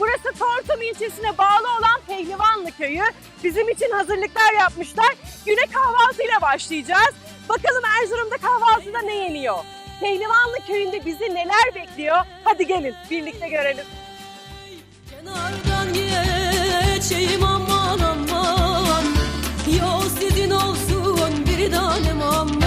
Burası Tortum ilçesine bağlı olan Pehlivanlı köyü. Bizim için hazırlıklar yapmışlar. Güne kahvaltıyla başlayacağız. Bakalım Erzurum'da kahvaltıda ne yeniyor? Pehlivanlı köyünde bizi neler bekliyor? Hadi gelin birlikte görelim. Kenardan geçeyim aman aman Yol sizin olsun bir tanem aman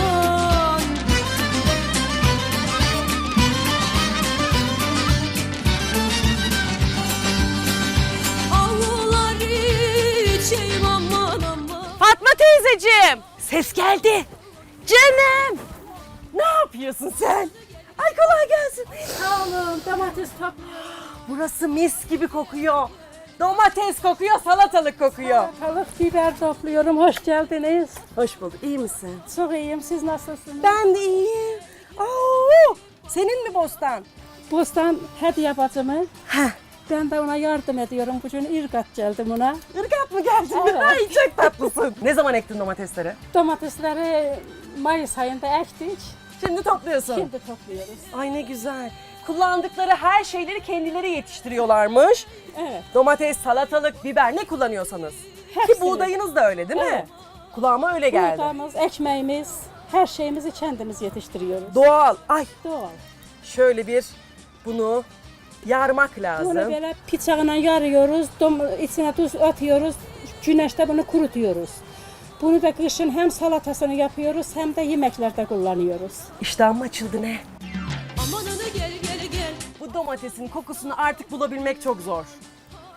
Teyzeciğim, ses geldi. Canım, ne yapıyorsun sen? Ay kolay gelsin. Sağ olun, domates topluyorum. Burası mis gibi kokuyor. Domates kokuyor, salatalık kokuyor. Salatalık, biber topluyorum. Hoş geldiniz. Hoş bulduk. İyi misin? Çok iyiyim. Siz nasılsınız? Ben de iyiyim. Oo, senin mi bostan? Bostan hediye bacımı. Heh. Ben de ona yardım ediyorum. Bugün irgat geldim ona. Irgat mı geldin? Evet. Ay çok tatlısın. ne zaman ektin domatesleri? Domatesleri Mayıs ayında ektik. Şimdi topluyorsun. Şimdi topluyoruz. Ay ne güzel. Kullandıkları her şeyleri kendileri yetiştiriyorlarmış. Evet. Domates, salatalık, biber ne kullanıyorsanız. Ki Hepsini. buğdayınız da öyle değil mi? Evet. Kulağıma öyle geldi. Buğdamız, ekmeğimiz, her şeyimizi kendimiz yetiştiriyoruz. Doğal. Ay Doğal. şöyle bir bunu yarmak lazım. Bunu böyle bıçağına yarıyoruz, dom- içine tuz atıyoruz, güneşte bunu kurutuyoruz. Bunu da kışın hem salatasını yapıyoruz hem de yemeklerde kullanıyoruz. İştahım açıldı ne? Aman ana gel gel gel Bu domatesin kokusunu artık bulabilmek çok zor.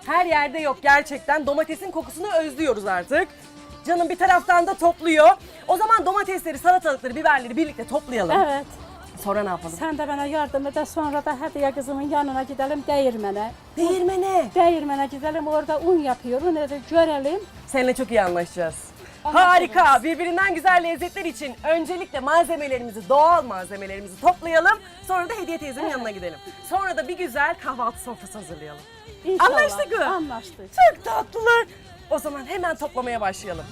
Her yerde yok gerçekten. Domatesin kokusunu özlüyoruz artık. Canım bir taraftan da topluyor. O zaman domatesleri, salatalıkları, biberleri birlikte toplayalım. Evet. Sonra ne yapalım? Sen de bana yardım et. Sonra da hediye kızımın yanına gidelim değirmene. Değirmene. Değirmene gidelim orada un yapıyor. Onu da görelim. Seninle çok iyi anlaşacağız. Harika. Birbirinden güzel lezzetler için öncelikle malzemelerimizi, doğal malzemelerimizi toplayalım. Sonra da Hediye teyzenin yanına gidelim. Sonra da bir güzel kahvaltı sofrası hazırlayalım. İnşallah. Anlaştık mı? Anlaştık. Çok tatlılar. O zaman hemen toplamaya başlayalım.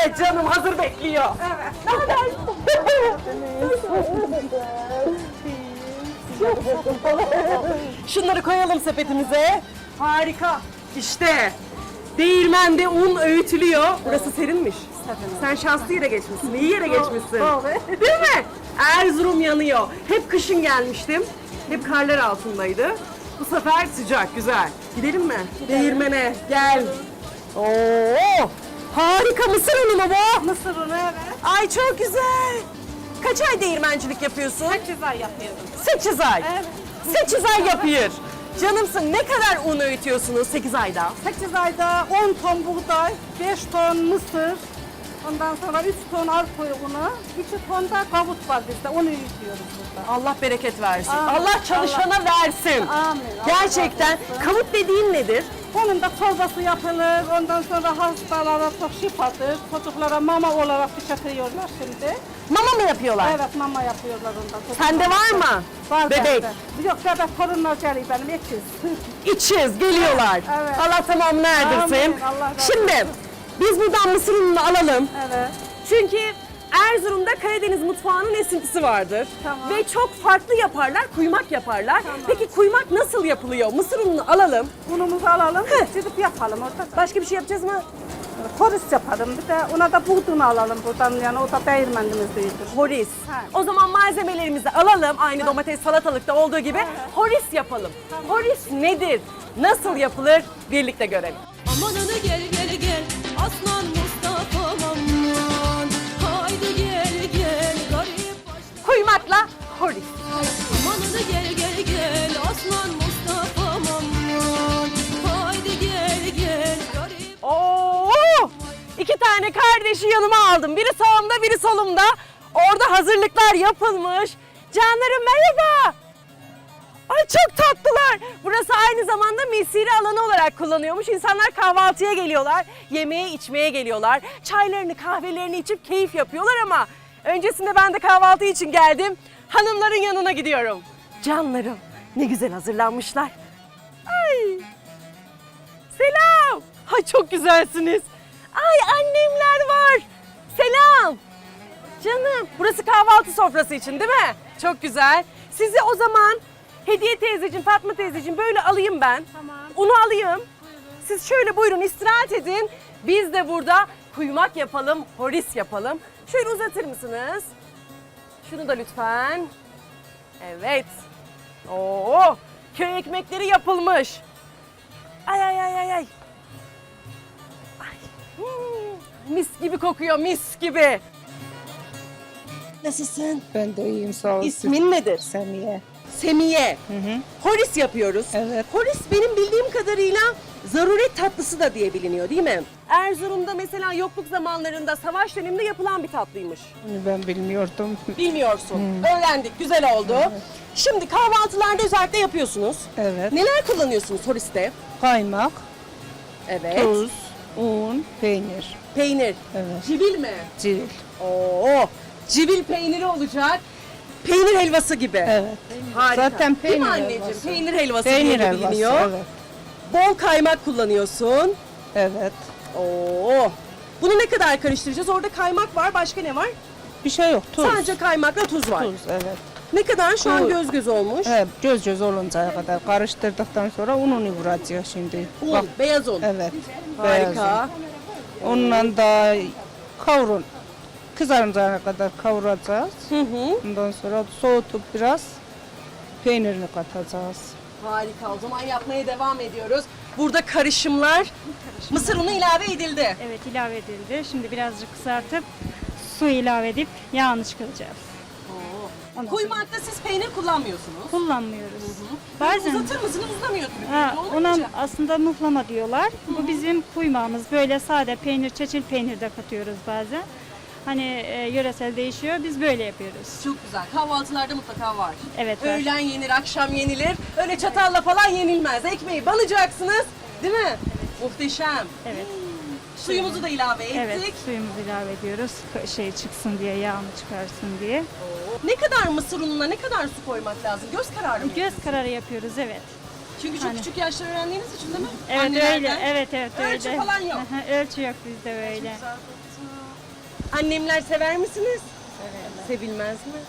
Ay canım hazır bekliyor. Ne haber? Şunları koyalım sepetimize. Harika. İşte değirmende un öğütülüyor. Burası serinmiş. Sen şanslı yere geçmişsin, iyi yere geçmişsin. Değil mi? Erzurum yanıyor. Hep kışın gelmiştim. Hep karlar altındaydı. Bu sefer sıcak, güzel. Gidelim mi? Değirmene, gel. Oo! Harika mısır unu mu bu? Mısır unu evet. Ay çok güzel. Kaç ay değirmencilik yapıyorsun? 8 ay yapıyorum. 8 ay. Evet. 8 ay yapıyor. Canımsın ne kadar un öğütüyorsunuz 8 ayda? 8 ayda 10 ton buğday, 5 ton mısır, ondan sonra 3 ton arpa unu, 2 ton da kavut var bizde, onu yürütüyoruz burada. Allah bereket versin. Amin. Allah çalışana versin. Amin. Gerçekten. Razı olsun. Kavut dediğin nedir? Onun da çorbası yapılır, ondan sonra hastalara çok şifadır, çocuklara mama olarak tüketiyorlar şimdi. Mama mı yapıyorlar? Evet mama yapıyorlar ondan. Sende var mı? Var Bebek. bende. Yok bebek torunlar geliyor benim ikiz. İçiz, geliyorlar. Evet. Allah tamamını erdirsin. Amin, Allah razı Şimdi olsun. biz buradan mısır ununu alalım. evet. Çünkü Erzurum'da Karadeniz mutfağının esintisi vardır. Tamam. Ve çok farklı yaparlar, kuymak yaparlar. Peki kuymak nasıl yapılıyor? Mısır ununu alalım. Unumuzu alalım, gidip yapalım orada. Başka bir şey yapacağız mı? Koris yapalım. Bir de ona da buğdunu alalım buradan yani o da değirmenimiz değildir. Horis. Ha. O zaman malzemelerimizi alalım. Aynı domates salatalıkta olduğu gibi horis yapalım. Horis nedir? Nasıl yapılır? Birlikte görelim. Aman ana gel gel gel Aslan Kuymakla horis. Aman ana gel gel gel Aslan Mustafa'm aman Haydi gel gel garip Oo! İki tane kardeşi yanıma aldım. Biri sağımda, biri solumda. Orada hazırlıklar yapılmış. Canlarım merhaba. Ay çok tatlılar. Burası aynı zamanda mesire alanı olarak kullanıyormuş. İnsanlar kahvaltıya geliyorlar, yemeğe içmeye geliyorlar. Çaylarını, kahvelerini içip keyif yapıyorlar ama Öncesinde ben de kahvaltı için geldim. Hanımların yanına gidiyorum. Canlarım ne güzel hazırlanmışlar. Ay. Selam. Ay çok güzelsiniz. Ay annemler var. Selam. Canım burası kahvaltı sofrası için değil mi? Çok güzel. Sizi o zaman Hediye teyzeciğim, Fatma teyzeciğim böyle alayım ben. Tamam. Unu alayım. Siz şöyle buyurun istirahat edin. Biz de burada kuymak yapalım, horis yapalım. Şöyle uzatır mısınız? Şunu da lütfen. Evet. Oo, köy ekmekleri yapılmış. Ay ay ay ay ay. Ay, hmm, mis gibi kokuyor, mis gibi. Nasılsın? Ben de iyiyim sağ ol. İsmin nedir? Semiye. Semiye. Hı hı. Horis yapıyoruz. Evet. Horis benim bildiğim kadarıyla zaruret tatlısı da diye biliniyor değil mi? Erzurum'da mesela yokluk zamanlarında savaş döneminde yapılan bir tatlıymış. Ben bilmiyordum. Bilmiyorsun. Öğrendik. Güzel oldu. Şimdi kahvaltılarda özellikle yapıyorsunuz. Evet. Neler kullanıyorsunuz Horis'te? Kaymak, Evet. tuz, un, peynir. Peynir. Evet. Civil mi? Civil. Oo. Civil peyniri olacak. Peynir helvası gibi. Evet. Harika. Zaten Değil mi peynir anneciğim? helvası. Peynir helvası Peynir diye helvası. biliniyor. Evet. Bol kaymak kullanıyorsun. Evet. Oo. Bunu ne kadar karıştıracağız? Orada kaymak var. Başka ne var? Bir şey yok. Tuz. Sadece kaymakla tuz var. Tuz. Evet. Ne kadar? Şu an göz göz olmuş. Evet. Göz göz oluncaya kadar karıştırdıktan sonra ununu vuracağız şimdi. Un, Bak. beyaz un. Evet. beyaz Harika. un. Ondan da kavurun. Kızarıncaya kadar kavuracağız. Hı hı. Ondan sonra soğutup biraz peynirini katacağız. Harika. O zaman yapmaya devam ediyoruz. Burada karışımlar, mısır unu ilave edildi. Evet ilave edildi. Şimdi birazcık kızartıp su ilave edip yağını çıkaracağız. Ondan sonra Kuymakta siz peynir kullanmıyorsunuz. kullanmıyoruz. Bazen... Uzatır mısınız? Uzamıyor tabii. ha, ona olmayınca. aslında muhlama diyorlar. Bu bizim kuymağımız. Böyle sade peynir, çeçil peynir de katıyoruz bazen. Hani e, yöresel değişiyor. Biz böyle yapıyoruz. Çok güzel. Kahvaltılarda mutlaka var. Evet var. Öğlen yenir, akşam yenilir. Öyle çatalla falan yenilmez. Ekmeği banacaksınız. Değil mi? Muhteşem. Evet. Suyumuzu da ilave ettik. Evet, suyumuzu ilave ediyoruz. Şey çıksın diye, yağını çıkarsın diye. Ne kadar mısır ununa ne kadar su koymak lazım? Göz kararı mı? Göz kararı yapıyoruz, evet. Çünkü çok Hani- küçük yaşta öğrendiğiniz için değil mi? Evet Annelerden. öyle, evet evet Ölçü öyle. falan yok. Ölçü yok bizde böyle. Annemler sever misiniz? Sevilmez mi?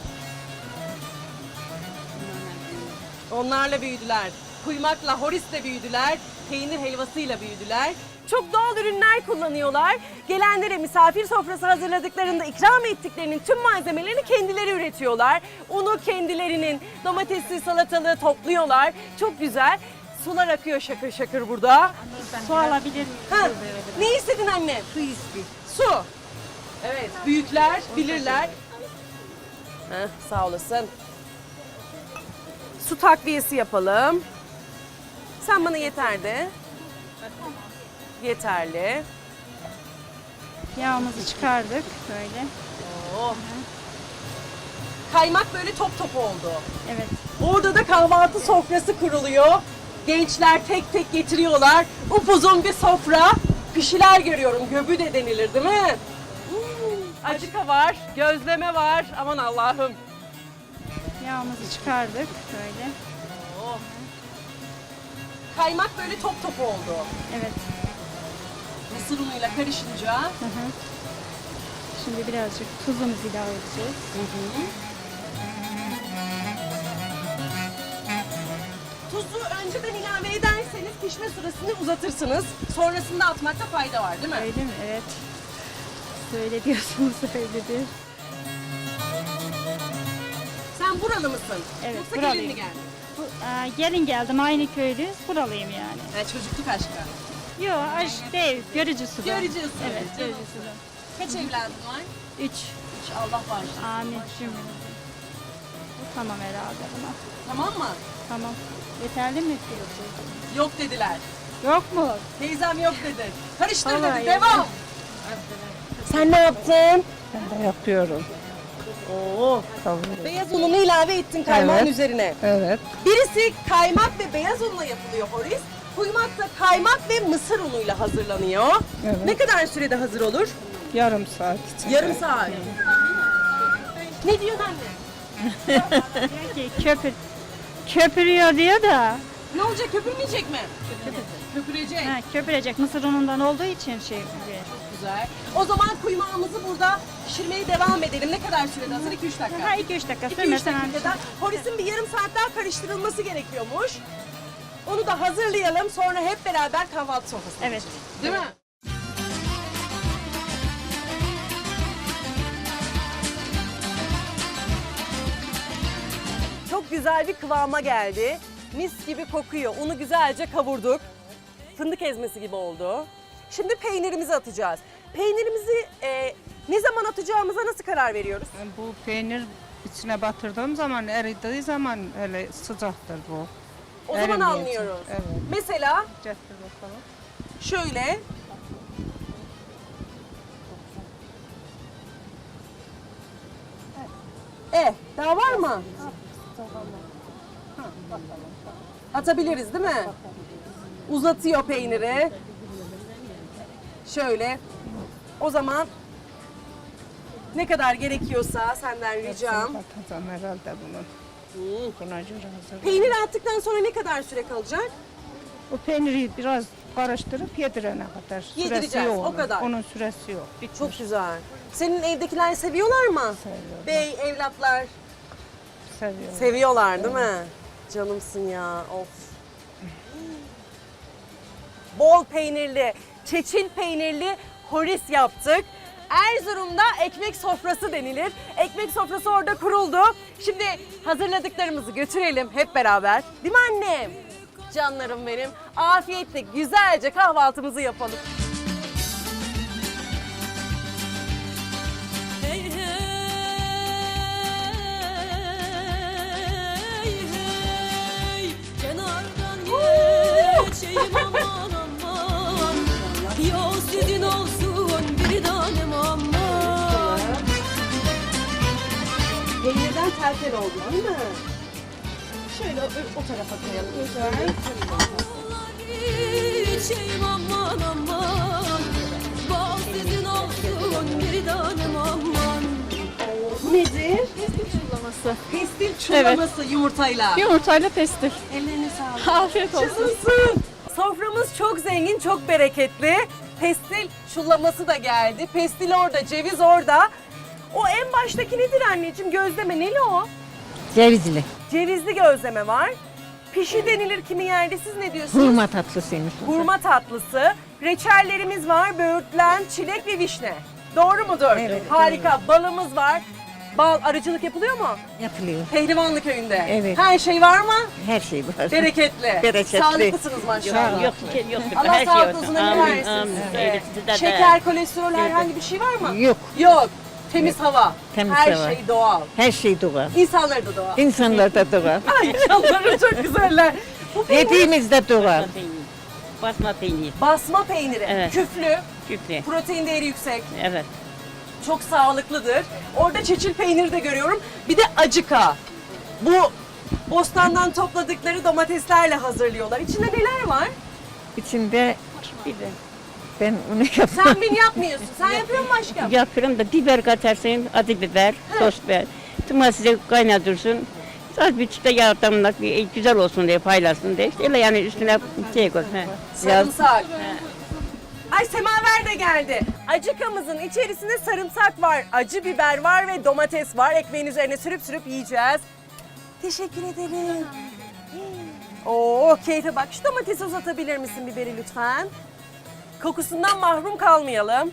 Onlarla büyüdüler. Kuymakla, horisle büyüdüler. Peynir helvasıyla büyüdüler. Çok doğal ürünler kullanıyorlar. Gelenlere misafir sofrası hazırladıklarında ikram ettiklerinin tüm malzemelerini kendileri üretiyorlar. Unu kendilerinin, domatesli salatalığı topluyorlar. Çok güzel. Sular akıyor şakır şakır burada. Su alabilir Ha, ne istedin anne? Su istedim. Su. Evet, büyükler bilirler. Heh, sağ olasın. Su takviyesi yapalım. Sen bana yeter de. Yeterli. Yağımızı çıkardık böyle. Oh. Kaymak böyle top top oldu. Evet. Orada da kahvaltı sofrası kuruluyor. Gençler tek tek getiriyorlar. Upuzun bir sofra. Pişiler görüyorum. Göbü de denilir değil mi? Acıka var, gözleme var. Aman Allah'ım. Yağımızı çıkardık böyle. Oh. Kaymak böyle top top oldu. Evet. Mısır unuyla karışınca Hı hı. Şimdi birazcık tuzumuzu ilave edeceğiz. tuzu önceden ilave ederseniz pişme süresini uzatırsınız. Sonrasında atmakta fayda var değil mi? Öyle mi? Evet. Söyle diyorsunuz öyledir. Sen buralı mısın? Evet, Yoksa buralıyım. gelin mi geldin? Bu, aa, gelin geldim aynı köylüyüz. Buralıyım yani. Ha, çocukluk aşkı. Yok aşk değil. Görücü usulü. Görücü usulü. Evet görücü usulü. Kaç evladın var? Üç. Üç. Allah bağışlasın. Amin cümlemize. Bu tamam herhalde buna. Tamam mı? Tamam. Yeterli mi? Yok dediler. Yok mu? Teyzem yok dedi. Karıştır Vallahi dedi. yok. Devam. Sen ne yaptın? Ben de yapıyorum. Oo. Kavuruyorum. Beyaz ununu ilave ettin kaymağın Evet. üzerine. Evet. Birisi kaymak ve beyaz unla yapılıyor Horis. Kuymak da kaymak ve mısır unuyla hazırlanıyor. Evet. Ne kadar sürede hazır olur? Yarım saat içinde. Yarım saat. Ne anne? Diyor ki köpür, köpürüyor diyor da. Ne olacak köpürmeyecek mi? Köpürecek. Ha, köpürecek mısır unundan olduğu için şey. Güzel. O zaman kuymağımızı burada pişirmeye devam edelim. Ne kadar sürede hazır? 2-3 dakika. Ha 2-3 dakika 2-3 sürmez hemen. dakikada. Horisin bir yarım saat daha karıştırılması gerekiyormuş. Onu da hazırlayalım. Sonra hep beraber kahvaltı sofrasına Evet. Değil mi? Çok güzel bir kıvama geldi. Mis gibi kokuyor. Unu güzelce kavurduk. Fındık ezmesi gibi oldu. Şimdi peynirimizi atacağız. Peynirimizi e, ne zaman atacağımıza nasıl karar veriyoruz? Bu peynir içine batırdığım zaman eridiği zaman öyle sıcaktır bu. O zaman Erimeyecek. anlıyoruz. Evet. Mesela bakalım. şöyle E, daha var mı? Atabiliriz değil mi? Uzatıyor peyniri. Şöyle. O zaman ne kadar gerekiyorsa senden ricam. Batacağım herhalde bunu. Buna göre hazır. Peyniri attıktan sonra ne kadar süre kalacak? Bu peyniri biraz karıştırıp yedirene kadar. Süresi Yedireceğiz, yok o onun. kadar. Onun süresi yok. Bitmiş. Çok güzel. Senin evdekiler seviyorlar mı? Seviyorlar. Bey, evlatlar. Seviyorum. Seviyorlar değil mi? Canımsın ya of. Bol peynirli, çeçil peynirli horis yaptık. Erzurum'da ekmek sofrası denilir. Ekmek sofrası orada kuruldu. Şimdi hazırladıklarımızı götürelim hep beraber. Değil mi annem? Canlarım benim. Afiyetle güzelce kahvaltımızı yapalım. Tel tel oldu değil mi? Şöyle o, o tarafa koyalım. Güzel. Geçeyim aman aman Bal sizin olsun bir tanem aman Bu nedir? Çullaması. Pestil çullaması yumurtayla. Yumurtayla pestil. Ellerine sağlık. Afiyet olsun. Yaşasın. Soframız çok zengin, çok bereketli. Pestil çullaması da geldi. Pestil orada, ceviz orada. O en baştaki nedir anneciğim? Gözleme neli o? Cevizli. Cevizli gözleme var. Pişi denilir kimi yerde. Siz ne diyorsunuz? Hurma tatlısıymış. Hurma tatlısı. Reçellerimiz var. Böğürtlen, çilek ve vişne. Doğru mudur? Evet, Harika. Balımız var. Bal arıcılık yapılıyor mu? Yapılıyor. Pehlivanlı köyünde. Evet. Her şey var mı? Her şey var. Bereketli. Bereketli. Sağlıklısınız maşallah. Yok, yok. Allah Her şey sağlık uzun ömür versin size. Şeker, kolesterol herhangi bir şey var mı? Yok. Yok. Temiz hava. Temiz Her hava. şey doğal. Her şey doğal. İnsanları da doğal. İnsanlar da doğal. Ay canlarım çok güzeller. Bu peynir Yediğimiz de doğal. Basma peynir. Basma peynir. basma peyniri. Evet. Küflü. Küflü. Protein değeri yüksek. Evet. Çok sağlıklıdır. Orada çeçil peyniri de görüyorum. Bir de acıka. Bu bostandan topladıkları domateslerle hazırlıyorlar. İçinde neler var? İçinde Bir de ben onu yapmam. Sen beni yapmıyorsun. Sen yapıyor musun aşkım? yapıyorum da biber katarsın, acı biber, sos biber. Domatesi kaynatırsın. Az bir çıta bir güzel olsun diye paylaşsın diye. İşte öyle yani üstüne şey koy. he. Sarımsak. Ay semaver de geldi. Acıkamızın içerisinde sarımsak var, acı biber var ve domates var. Ekmeğin üzerine sürüp sürüp yiyeceğiz. Teşekkür ederim. Oo keyfe bak. Şu domatesi uzatabilir misin biberi lütfen? Kokusundan mahrum kalmayalım.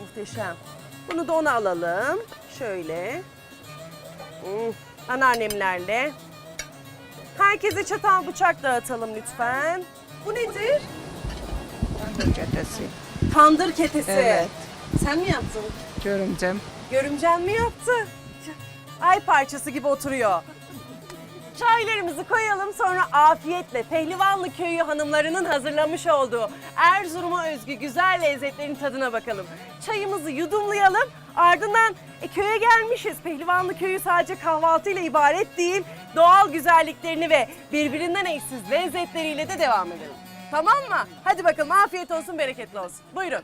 Muhteşem. Bunu da ona alalım. Şöyle. Hmm, Anneannemlerle. Herkese çatal bıçak dağıtalım lütfen. Bu nedir? Cedesi. Tandır ketesi. Evet. Sen mi yaptın? Görümcem. Görümcen mi yaptı? Ay parçası gibi oturuyor. Çaylarımızı koyalım sonra afiyetle Pehlivanlı Köyü hanımlarının hazırlamış olduğu Erzurum'a özgü güzel lezzetlerin tadına bakalım. Çayımızı yudumlayalım ardından e, köye gelmişiz. Pehlivanlı Köyü sadece kahvaltıyla ibaret değil, doğal güzelliklerini ve birbirinden eşsiz lezzetleriyle de devam edelim. Tamam mı? Hadi bakalım afiyet olsun, bereketli olsun. Buyurun.